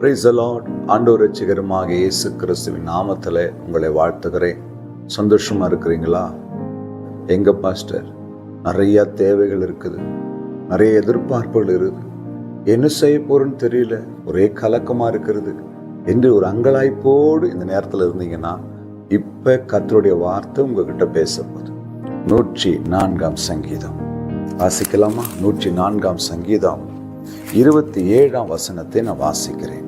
Price Lord ஆண்டவர் ரசிகரமாக இயேசு கிறிஸ்துவின் நாமத்தில் உங்களை வாழ்த்துகிறேன். சந்தோஷமாக இருக்கிறீங்களா? எங்க பாஸ்டர்? நிறையா தேவைகள் இருக்குது. நிறைய எதிர்பார்ப்புகள் இருக்குது. என்ன செய்ய போறேன்னு தெரியல. ஒரே கலக்கமாக இருக்கிறது. என்று ஒரு அங்கலாய்ப்போடு இந்த நேரத்தில் இருந்தீங்கன்னா இப்போ கத்தருடைய வார்த்தை உங்ககிட்ட பேச போகுது நூற்றி நான்காம் சங்கீதம். வாசிக்கலாமா? நூற்றி நான்காம் சங்கீதம். இருபத்தி ஏழாம் வசனத்தை நான் வாசிக்கிறேன்.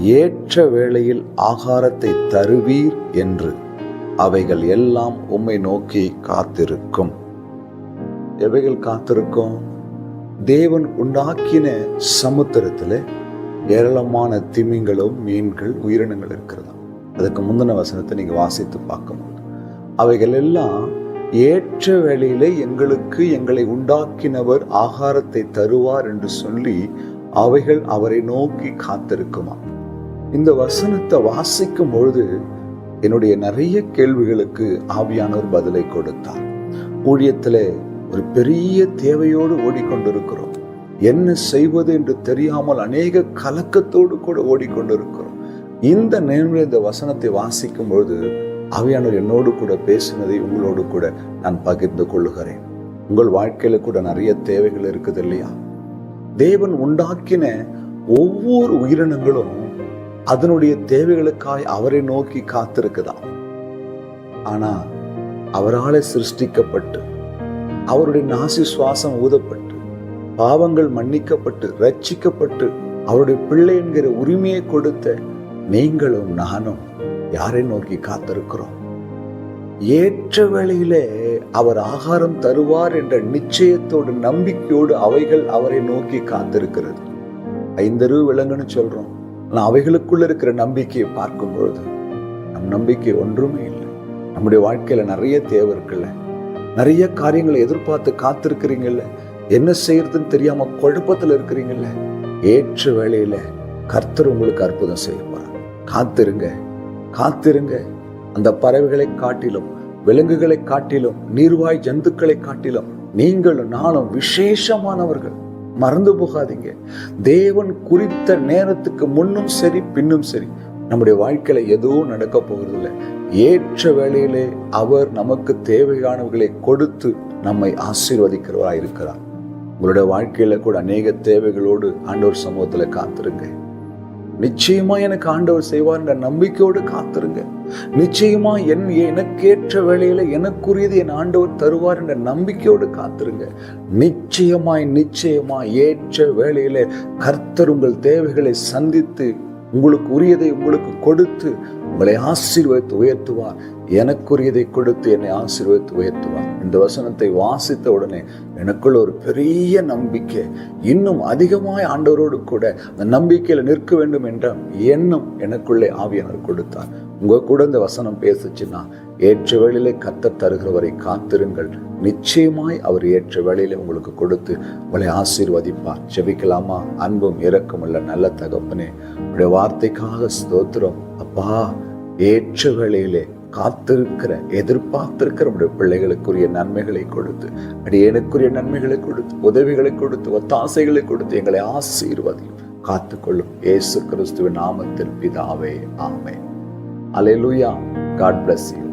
ஏற்ற வேளையில் ஆகாரத்தை தருவீர் என்று. அவைகள் எல்லாம் உம்மை நோக்கி காத்திருக்கும். எவைகள் காத்திருக்கும்? தேவன் உண்டாக்கின சமுத்திரத்தில் ஏராளமான திமிங்களும் மீன்கள் உயிரினங்கள் இருக்கிறதா அதுக்கு முந்தின வசனத்தை நீங்கள் வாசித்து பார்க்கும்போது. அவைகள் எல்லாம் ஏற்ற வேளையிலே எங்களுக்கு எங்களை உண்டாக்கினவர் ஆகாரத்தை தருவார் என்று சொல்லி அவைகள் அவரை நோக்கி காத்திருக்குமா இந்த வசனத்தை வாசிக்கும் பொழுது என்னுடைய நிறைய கேள்விகளுக்கு ஆவியானவர் பதிலை கொடுத்தார். ஊழியத்தில் ஒரு பெரிய தேவையோடு ஓடிக்கொண்டிருக்கிறோம். என்ன செய்வது என்று தெரியாமல் அநேக கலக்கத்தோடு கூட ஓடிக்கொண்டிருக்கிறோம். இந்த நேர்மையில் இந்த வசனத்தை வாசிக்கும் பொழுது அவையானவர் என்னோடு கூட பேசினதை உங்களோடு கூட நான் பகிர்ந்து கொள்ளுகிறேன். உங்கள் வாழ்க்கையில கூட நிறைய தேவைகள் இருக்குது இல்லையா? தேவன் உண்டாக்கின ஒவ்வொரு உயிரினங்களும் அதனுடைய தேவைகளுக்காய் அவரை நோக்கி காத்திருக்குதாம். ஆனா அவராலே சிருஷ்டிக்கப்பட்டு அவருடைய நாசி சுவாசம் ஊதப்பட்டு பாவங்கள் மன்னிக்கப்பட்டு ரட்சிக்கப்பட்டு அவருடைய பிள்ளை என்கிற உரிமையை கொடுத்த நீங்களும் நானும் யாரை நோக்கி காத்திருக்கிறோம்? ஏற்ற வேளையிலே அவர் ஆகாரம் தருவார் என்ற நிச்சயத்தோடு நம்பிக்கையோடு அவைகள் அவரை நோக்கி காத்திருக்கிறது. ஐந்தரு விலங்குன்னு சொல்றோம். ஆனால் அவைகளுக்குள்ள இருக்கிற நம்பிக்கையை பார்க்கும் பொழுது நம் நம்பிக்கை ஒன்றுமே இல்லை. நம்முடைய வாழ்க்கையில நிறைய தேவை இருக்குல்ல? நிறைய காரியங்களை எதிர்பார்த்து காத்திருக்கிறீங்கல்ல? என்ன செய்யறதுன்னு தெரியாம குழப்பத்துல இருக்கிறீங்கல்ல? ஏற்ற வேளையில கர்த்தர் உங்களுக்கு அற்புதம் செய்ய காத்திருங்க. காத்திருங்க. அந்த பறவைகளை காட்டிலும் விலங்குகளை காட்டிலும் நீர்வாய் ஜந்துக்களை காட்டிலும் நீங்களும் நானும் விசேஷமானவர்கள். மறந்து போகாதீங்க. தேவன் குறித்த நேரத்துக்கு முன்னும் சரி பின்னும் சரி நம்முடைய வாழ்க்கையில எதுவும் நடக்க போகிறதில்ல. ஏற்ற வேளையிலே அவர் நமக்கு தேவையானவர்களை கொடுத்து நம்மை ஆசீர்வதிக்கிறவராக இருக்கிறார் உங்களுடைய வாழ்க்கையில கூட அநேக தேவைகளோடு ஆண்டவர் சமூகத்தில் காத்திருங்க. நிச்சயமா எனக்கு ஆண்டவர் செய்வார்ன்ற நம்பிக்கையோடு காத்திருங்க. நிச்சயமா என் எனக்கேற்ற வேலையில எனக்குரியது என் ஆண்டவர் தருவார் என்ற நம்பிக்கையோடு காத்திருங்க. நிச்சயமாய் நிச்சயமாய் ஏற்ற வேலையில கர்த்தர் உங்கள் தேவைகளை சந்தித்து உங்களுக்கு உரியதை உங்களுக்கு கொடுத்து உங்களை ஆசீர்வதித்து உயர்த்துவார். எனக்குரியதை கொடுத்து என்னை ஆசீர்வதித்து உயர்த்துவார். இந்த வசனத்தை வாசித்த உடனே எனக்குள்ள ஒரு பெரிய நம்பிக்கை இன்னும் அதிகமாய் ஆண்டவரோடு கூட அந்த நம்பிக்கையில நிற்க வேண்டும் என்ற எண்ணம் எனக்குள்ளே ஆவியானவர் கொடுத்தார். உங்க கூட இந்த வசனம் பேசுச்சுன்னா ஏற்ற வேளையிலே கத்த தருகிறவரை காத்திருங்கள். நிச்சயமாய் அவர் ஏற்ற வேளையில உங்களுக்கு கொடுத்து உங்களை ஆசீர்வதிப்பார். ஜெபிக்கலாமா? அன்பும் இரக்கமுள்ள நல்ல தகப்பனே உடைய வார்த்தைக்காக ஸ்தோத்திரம். அப்பா ஏற்றுகளிலே காத்திருக்கிற எதிர்பார்த்திருக்கிற நம்முடைய பிள்ளைகளுக்குரிய நன்மைகளை கொடுத்து அடியனுக்குரிய நன்மைகளை கொடுத்து உதவிகளை கொடுத்து ஒத்தாசைகளை கொடுத்து எங்களை ஆசீர்வதியும் காத்துக்கொள்ளும் ஏசு கிறிஸ்துவின் நாமத்தில் பிதாவே ஆமே அலையலுயா காட் பிளஸ் யூ